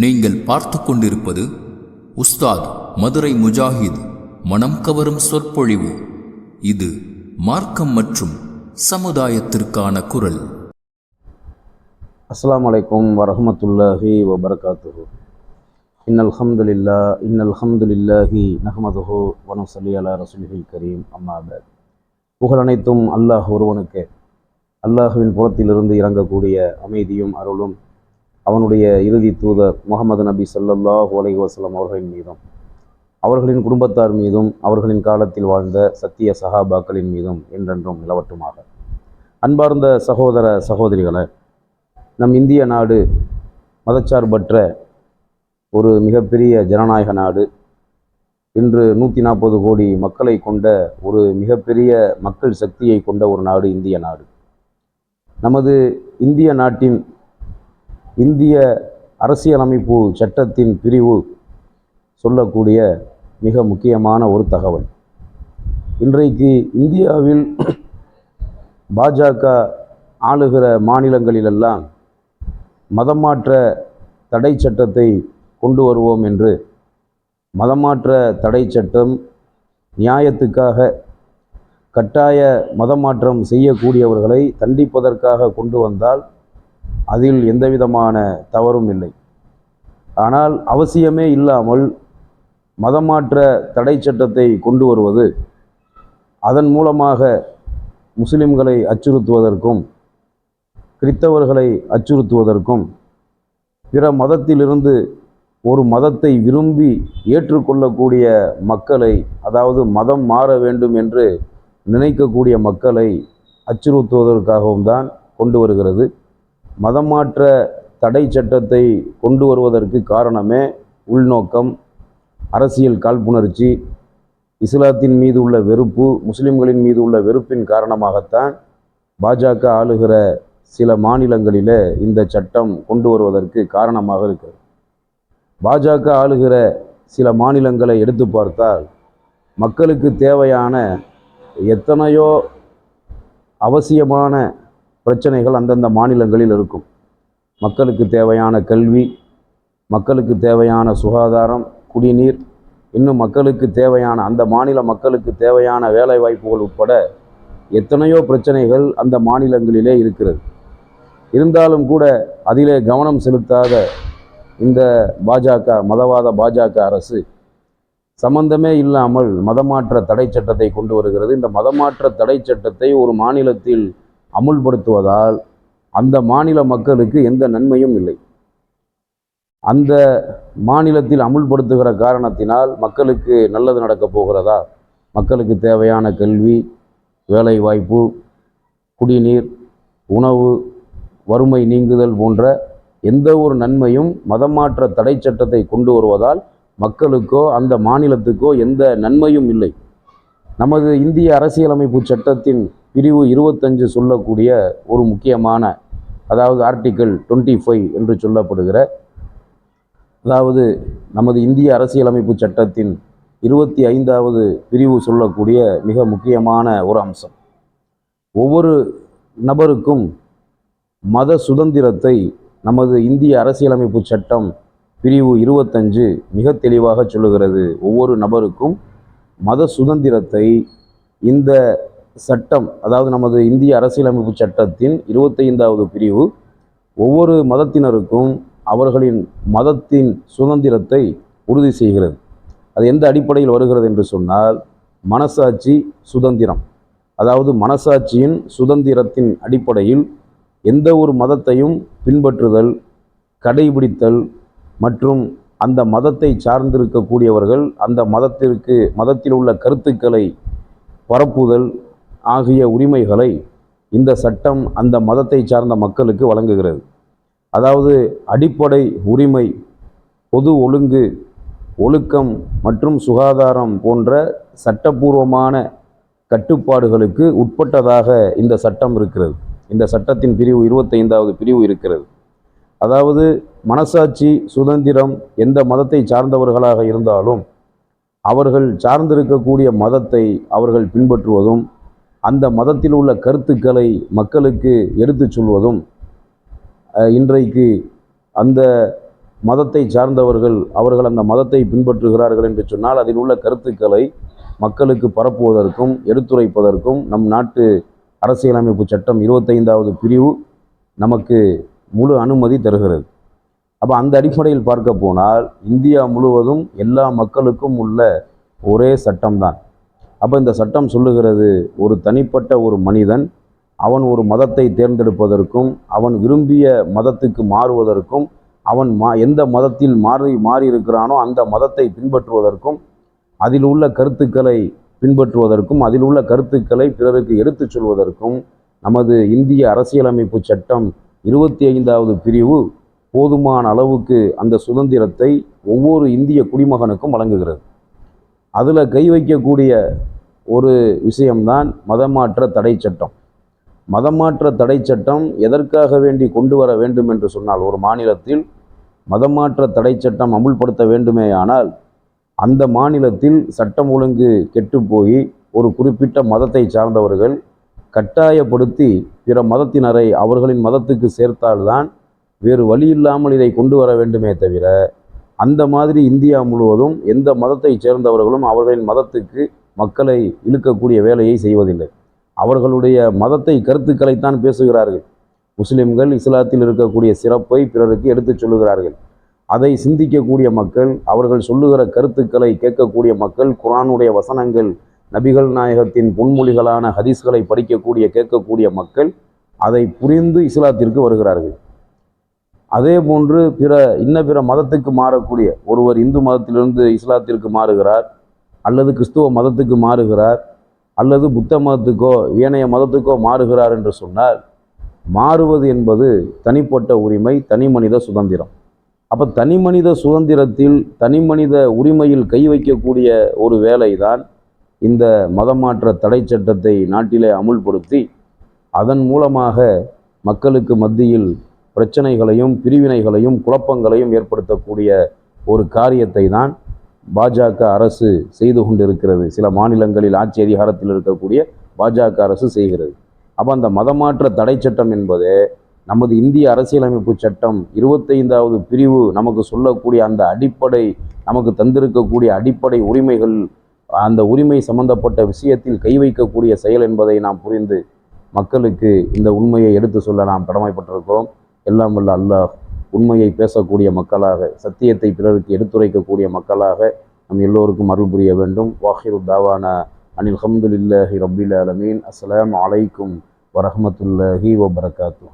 நீங்கள் பார்த்து கொண்டிருப்பது உஸ்தாத் மதுரை முஜாஹித் மனம் கவரும் சொற்பொழிவு. இது மார்க்கம் மற்றும் சமுதாயத்திற்கான குரல். அஸ்லாம் அலைக்கும் வரஹ்மத்துல்லாஹி வபரகாத்துஹு. இன்னல் ஹம்துலில்லா இன்னல் ஹம்துலில்லாஹி நஹ்மதுஹு வனுசல்லி அலா ரசூலிஹில் கரீம். அம்மாபாத் புகழ் அனைத்தும் அல்லாஹ் ஒருவனுக்கு. அல்லாஹுவின் புறத்திலிருந்து இறங்கக்கூடிய அமைதியும் அருளும் அவனுடைய இறுதி தூதர் முகமது நபி ஸல்லல்லாஹு அலைஹி வசலம் அவர்களின் மீதும் அவர்களின் குடும்பத்தார் மீதும் அவர்களின் காலத்தில் வாழ்ந்த சத்திய சஹாபாக்களின் மீதும் என்றென்றும் நிலவட்டுமாக. அன்பார்ந்த சகோதர சகோதரிகளை நம் இந்திய நாடு மதச்சார்பற்ற ஒரு மிகப்பெரிய ஜனநாயக நாடு. இன்று நூற்றி நாற்பது கோடி மக்களை கொண்ட ஒரு மிகப்பெரிய மக்கள் சக்தியை கொண்ட ஒரு நாடு இந்திய நாடு. நமது இந்திய நாட்டின் இந்திய அரசியலமைப்பு சட்டத்தின் பிரிவு சொல்லக்கூடிய மிக முக்கியமான ஒரு தகவல். இன்றைக்கு இந்தியாவில் பாஜக ஆளுகிற மாநிலங்களிலெல்லாம் மதமாற்ற தடை சட்டத்தை கொண்டு வருவோம் என்று மதமாற்ற தடை சட்டம் நியாயத்துக்காக கட்டாய மதமாற்றம் செய்யக்கூடியவர்களை தண்டிப்பதற்காக கொண்டு வந்தால் அதில் எந்தவிதமான தவறும் இல்லை. ஆனால் அவசியமே இல்லாமல் மதமாற்ற தடை சட்டத்தை கொண்டு வருவது அதன் மூலமாக முஸ்லிம்களை அச்சுறுத்துவதற்கும் கிறித்தவர்களை அச்சுறுத்துவதற்கும் பிற மதத்திலிருந்து ஒரு மதத்தை விரும்பி ஏற்றுக்கொள்ளக்கூடிய மக்களை அதாவது மதம் மாற வேண்டும் என்று நினைக்கக்கூடிய மக்களை அச்சுறுத்துவதற்காகவும் தான் கொண்டு வருகிறது. மதமாற்ற தடை சட்டத்தை கொண்டு வருவதற்கு காரணமே உள்நோக்கம் அரசியல் காழ்ப்புணர்ச்சி இஸ்லாத்தின் மீது உள்ள வெறுப்பு முஸ்லிம்களின் மீது உள்ள வெறுப்பின் காரணமாகத்தான் பாஜக ஆளுகிற சில மாநிலங்களில் இந்த சட்டம் கொண்டு வருவதற்கு காரணமாக இருக்கிறது. பாஜக ஆளுகிற சில மாநிலங்களை எடுத்து பார்த்தால் மக்களுக்கு தேவையான எத்தனையோ அவசியமான பிரச்சனைகள் அந்தந்த மாநிலங்களில் இருக்கும். மக்களுக்கு தேவையான கல்வி மக்களுக்கு தேவையான சுகாதாரம் குடிநீர் இன்னும் மக்களுக்கு தேவையான அந்த மாநில மக்களுக்கு தேவையான வேலை வாய்ப்புகள் உட்பட எத்தனையோ பிரச்சனைகள் அந்த மாநிலங்களிலே இருக்கிறது. இருந்தாலும் கூட அதிலே கவனம் செலுத்தாத இந்த பாஜக மதவாத பாஜக அரசு சம்பந்தமே இல்லாமல் மதமாற்ற தடை சட்டத்தை கொண்டு வருகிறது. இந்த மதமாற்ற தடை சட்டத்தை ஒரு மாநிலத்தில் அமுல்படுத்துவதால் அந்த மாநில மக்களுக்கு எந்த நன்மையும் இல்லை. அந்த மாநிலத்தில் அமுல்படுத்துகிற காரணத்தினால் மக்களுக்கு நல்லது நடக்கப் போகிறதா? மக்களுக்கு தேவையான கல்வி வேலைவாய்ப்பு குடிநீர் உணவு வறுமை நீங்குதல் போன்ற எந்த ஒரு நன்மையும் மதமாற்ற தடை சட்டத்தை கொண்டு வருவதால் மக்களுக்கோ அந்த மாநிலத்துக்கோ எந்த நன்மையும் இல்லை. நமது இந்திய அரசியலமைப்பு சட்டத்தின் பிரிவு இருபத்தஞ்சு சொல்லக்கூடிய ஒரு முக்கியமான அதாவது ஆர்டிக்கிள் டுவெண்ட்டி ஃபைவ் என்று சொல்லப்படுகிற அதாவது நமது இந்திய அரசியலமைப்பு சட்டத்தின் இருபத்தி ஐந்தாவது பிரிவு சொல்லக்கூடிய மிக முக்கியமான ஒரு அம்சம். ஒவ்வொரு நபருக்கும் மத சுதந்திரத்தை நமது இந்திய அரசியலமைப்பு சட்டம் பிரிவு இருபத்தஞ்சு மிக தெளிவாக சொல்லுகிறது. ஒவ்வொரு நபருக்கும் மத சுதந்திரத்தை இந்த சட்டம் அதாவது நமது இந்திய அரசியலமைப்பு சட்டத்தின் இருபத்தைந்தாவது பிரிவு ஒவ்வொரு மதத்தினருக்கும் அவர்களின் மதத்தின் சுதந்திரத்தை உறுதி செய்கிறது. அது எந்த அடிப்படையில் வருகிறது என்று சொன்னால் மனசாட்சி சுதந்திரம். அதாவது மனசாட்சியின் சுதந்திரத்தின் அடிப்படையில் எந்த ஒரு மதத்தையும் பின்பற்றுதல் கடைபிடித்தல் மற்றும் அந்த மதத்தை சார்ந்திருக்கக்கூடியவர்கள் அந்த மதத்திற்கு மதத்தில் உள்ள கருத்துக்களை பரப்புதல் ஆகிய உரிமைகளை இந்த சட்டம் அந்த மதத்தை சார்ந்த மக்களுக்கு வழங்குகிறது. அதாவது அடிப்படை உரிமை பொது ஒழுங்கு ஒழுக்கம் மற்றும் சுகாதாரம் போன்ற சட்டப்பூர்வமான கட்டுப்பாடுகளுக்கு உட்பட்டதாக இந்த சட்டம் இருக்கிறது. இந்த சட்டத்தின் பிரிவு இருபத்தைந்தாவது பிரிவு இருக்கிறது. அதாவது மனசாட்சி சுதந்திரம் எந்த மதத்தை சார்ந்தவர்களாக இருந்தாலும் அவர்கள் சார்ந்திருக்கக்கூடிய மதத்தை அவர்கள் பின்பற்றுவதும் அந்த மதத்தில் உள்ள கருத்துக்களை மக்களுக்கு எடுத்துச் சொல்வதும் இன்றைக்கு அந்த மதத்தை சார்ந்தவர்கள் அவர்கள் அந்த மதத்தை பின்பற்றுகிறார்கள் என்று சொன்னால் அதில் உள்ள கருத்துக்களை மக்களுக்கு பரப்புவதற்கும் எடுத்துரைப்பதற்கும் நம் நாட்டு அரசியலமைப்பு சட்டம் இருபத்தைந்தாவது பிரிவு நமக்கு முழு அனுமதி தருகிறது. அப்போ அந்த அடிப்படையில் பார்க்க போனால் இந்தியா முழுவதும் எல்லா மக்களுக்கும் உள்ள ஒரே சட்டம்தான். அப்போ இந்த சட்டம் சொல்லுகிறது ஒரு தனிப்பட்ட ஒரு மனிதன் அவன் ஒரு மதத்தை தேர்ந்தெடுப்பதற்கும் அவன் விரும்பிய மதத்துக்கு மாறுவதற்கும் அவன் மா எந்த மதத்தில் மாறி மாறி இருக்கிறானோ அந்த மதத்தை பின்பற்றுவதற்கும் அதில் உள்ள கருத்துக்களை பின்பற்றுவதற்கும் அதில் உள்ள கருத்துக்களை பிறருக்கு எடுத்துச் சொல்வதற்கும் நமது இந்திய அரசியலமைப்பு சட்டம் இருபத்தி ஐந்தாவது பிரிவு போதுமான அளவுக்கு அந்த சுதந்திரத்தை ஒவ்வொரு இந்திய குடிமகனுக்கும் வழங்குகிறது. அதில் கை வைக்கக்கூடிய ஒரு விஷயம்தான் மதமாற்ற தடை சட்டம். மதமாற்ற தடை சட்டம் எதற்காக வேண்டி கொண்டு வர வேண்டும் என்று சொன்னால் ஒரு மாநிலத்தில் மதமாற்ற தடை சட்டம் அமுல்படுத்த வேண்டுமேயானால் அந்த மாநிலத்தில் சட்டம் ஒழுங்கு கெட்டுப்போய் ஒரு குறிப்பிட்ட மதத்தை சார்ந்தவர்கள் கட்டாயப்படுத்தி பிற மதத்தினரை அவர்களின் மதத்துக்கு சேர்த்தால்தான் வேறு வழி இல்லாமல் இதை கொண்டு வர வேண்டுமே தவிர அந்த மாதிரி இந்தியா முழுவதும் எந்த மதத்தை சேர்ந்தவர்களும் அவர்களின் மதத்துக்கு மக்களை இழுக்கக்கூடிய வேலையை செய்வதில்லை. அவர்களுடைய மதத்தை கருத்துக்களைத்தான் பேசுகிறார்கள். முஸ்லிம்கள் இஸ்லாத்தில் இருக்கக்கூடிய சிறப்பை பிறருக்கு எடுத்துச் சொல்லுகிறார்கள். அதை சிந்திக்கக்கூடிய மக்கள் அவர்கள் சொல்லுகிற கருத்துக்களை கேட்கக்கூடிய மக்கள் குரானுடைய வசனங்கள் நபிகள் நாயகத்தின் பொன்மொழிகளான ஹதீஸ்களை படிக்கக்கூடிய கேட்கக்கூடிய மக்கள் அதை புரிந்து இஸ்லாத்திற்கு வருகிறார்கள். அதே போன்று பிற இன்ன பிற மதத்துக்கு மாறக்கூடிய ஒருவர் இந்து மதத்திலிருந்து இஸ்லாத்திற்கு மாறுகிறார். அல்லது கிறிஸ்துவ மதத்துக்கு மாறுகிறார் அல்லது புத்த மதத்துக்கோ ஏனைய மதத்துக்கோ மாறுகிறார் என்று சொன்னால் மாறுவது என்பது தனிப்பட்ட உரிமை தனி மனித சுதந்திரம். அப்போ தனி மனித சுதந்திரத்தில் தனி மனித உரிமையில் கை வைக்கக்கூடிய ஒரு வேலை தான் இந்த மதமாற்ற தடை சட்டத்தை நாட்டிலே அமுல்படுத்தி அதன் மூலமாக மக்களுக்கு மத்தியில் பிரச்சனைகளையும் பிரிவினைகளையும் குழப்பங்களையும் ஏற்படுத்தக்கூடிய ஒரு காரியத்தை தான் பாஜக அரசு செய்து கொண்டிருக்கிறது. சில மாநிலங்களில் ஆட்சி அதிகாரத்தில் இருக்கக்கூடிய பாஜக அரசு செய்கிறது. அப்போ அந்த மதமாற்ற தடை சட்டம் என்பது நமது இந்திய அரசியலமைப்பு சட்டம் இருபத்தைந்தாவது பிரிவு நமக்கு சொல்லக்கூடிய அந்த அடிப்படை நமக்கு தந்திருக்கக்கூடிய அடிப்படை உரிமைகள் அந்த உரிமை சம்பந்தப்பட்ட விஷயத்தில் கை வைக்கக்கூடிய செயல் என்பதை நாம் புரிந்து மக்களுக்கு இந்த உண்மையை எடுத்து சொல்ல நாம் கடமைப்பட்டிருக்கிறோம். எல்லாம் வல்ல அல்லாஹ் உண்மையை பேசக்கூடிய மக்களாக சத்தியத்தை பிறருக்கு எடுத்துரைக்கக்கூடிய மக்களாக நம் எல்லோருக்கும் அருள் புரிய வேண்டும். வாஹிரு தாவானா அனில் ஹம்துல்லாஹி ரபில் அலமீன் அஸ்லாம் அலைக்கும் வரஹ்மத்துல்லாஹி வபரகாத்து